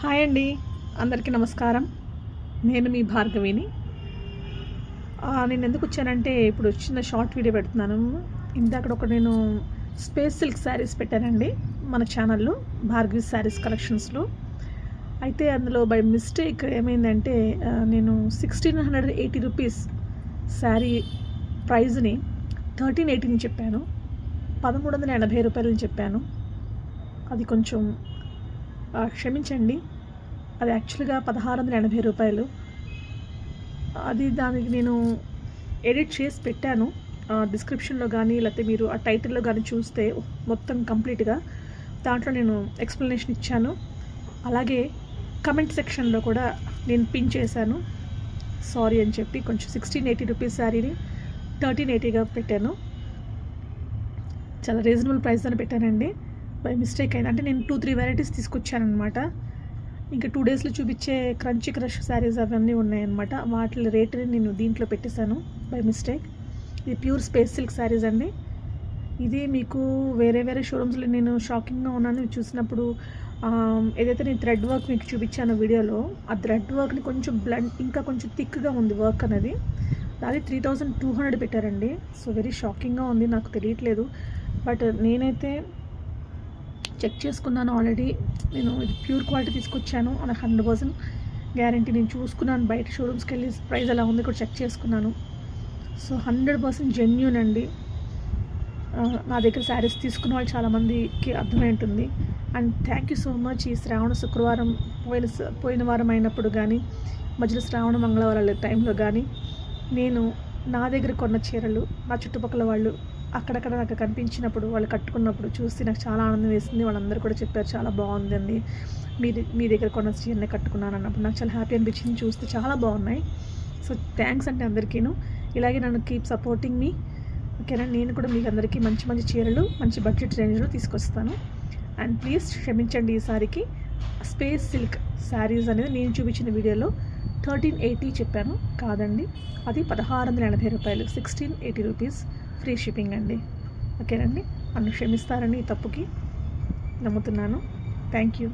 Hi అండి. అందరికీ నమస్కారం. నేను మీ భార్గవిని. నేను ఎందుకు వచ్చానంటే ఇప్పుడు చిన్న షార్ట్ వీడియో పెడుతున్నాను. ఇందాక ఒక నేను స్పేస్ సిల్క్ శారీస్ పెట్టానండి మన ఛానల్లో భార్గవి శారీస్ కలెక్షన్స్లో. అయితే అందులో బై మిస్టేక్ ఏమైందంటే నేను sixteen hundred eighty rupees sari ప్రైజ్ని thirteen ఎయిటీని చెప్పాను. పదమూడు వందల ఎనభై రూపాయలని చెప్పాను. అది కొంచెం క్షమించండి. అది యాక్చువల్గా పదహారు వందల ఎనభై రూపాయలు. అది దానికి నేను ఎడిట్ చేసి పెట్టాను. డిస్క్రిప్షన్లో కానీ లేకపోతే మీరు ఆ టైటిల్లో కానీ చూస్తే మొత్తం కంప్లీట్గా దాంట్లో నేను ఎక్స్ప్లెనేషన్ ఇచ్చాను. అలాగే కమెంట్ సెక్షన్లో కూడా నేను పిన్ చేశాను. సారీ అని చెప్పి కొంచెం సిక్స్టీన్ ఎయిటీ రూపీస్ శారీని థర్టీన్ ఎయిటీగా పెట్టాను. చాలా రీజనబుల్ ప్రైస్ అని పెట్టానండి. బై మిస్టేక్ అయింది. అంటే నేను టూ త్రీ వెరైటీస్ తీసుకొచ్చాను అనమాట ఇంకా టూ డేస్లో చూపించే క్రంచీ క్రష్ శారీస్ అవన్నీ ఉన్నాయన్నమాట. వాటి రేటుని నేను దీంట్లో పెట్టేశాను బై మిస్టేక్. ఇది ప్యూర్ స్పేస్ సిల్క్ శారీస్ అండి. ఇది మీకు వేరే వేరే షోరూమ్స్లో నేను షాకింగ్గా ఉన్నాను. చూసినప్పుడు ఏదైతే నేను థ్రెడ్ వర్క్ మీకు చూపించాను వీడియోలో ఆ థ్రెడ్ వర్క్ని కొంచెం బ్లండ్ ఇంకా కొంచెం థిక్గా ఉంది వర్క్ అనేది. అది త్రీ థౌజండ్ టూ హండ్రెడ్ పెట్టారండి. సో వెరీ షాకింగ్గా ఉంది. నాకు తెలియట్లేదు. బట్ నేనైతే చెక్ చేసుకున్నాను ఆల్రెడీ. నేను ఇది ప్యూర్ క్వాలిటీ తీసుకొచ్చాను. నాకు హండ్రెడ్ పర్సెంట్ గ్యారంటీ. నేను చూసుకున్నాను. బయట షోరూమ్స్కి వెళ్ళి ప్రైస్ ఎలా ఉంది కూడా చెక్ చేసుకున్నాను. సో హండ్రెడ్ పర్సెంట్ జెన్యున్ అండి. నా దగ్గర శారీస్ తీసుకున్న వాళ్ళు చాలామందికి అర్థమై ఉంటుంది. And thank you so much ఈ శ్రావణ శుక్రవారం పోయిన స- పోయిన వారం అయినప్పుడు కానీ మధ్యలో శ్రావణ మంగళవారాల టైంలో కానీ నేను నా దగ్గర కొన్న చీరలు నా చుట్టుపక్కల వాళ్ళు అక్కడక్కడ నాకు కనిపించినప్పుడు వాళ్ళు కట్టుకున్నప్పుడు చూసి నాకు చాలా ఆనందం వేసింది. వాళ్ళందరూ కూడా చెప్పారు చాలా బాగుందండి. మీ మీ దగ్గర కొన్న చీరనే కట్టుకున్నాను అన్నప్పుడు నాకు చాలా హ్యాపీ అనిపించింది చూస్తే. చాలా బాగున్నాయి. సో థ్యాంక్స్ అంటే అందరికీను. ఇలాగే నన్ను కీప్ సపోర్టింగ్ మీ. ఓకేనా? నేను కూడా మీకు అందరికీ మంచి మంచి చీరలు మంచి బడ్జెట్ రేంజ్లో తీసుకొస్తాను. అండ్ ప్లీజ్ క్షమించండి ఈసారికి స్పేస్ సిల్క్ శారీస్ అనేది నేను చూపించిన వీడియోలో థర్టీన్ ఎయిటీ చెప్పాను. కాదండి. అది పదహారు వందల ఎనభై రూపాయలు. Sixteen eighty rupees. Free shipping అండి. ఓకేనండి? నన్ను క్షమిస్తారని ఈ తప్పుకి నమ్ముతున్నాను. Thank you.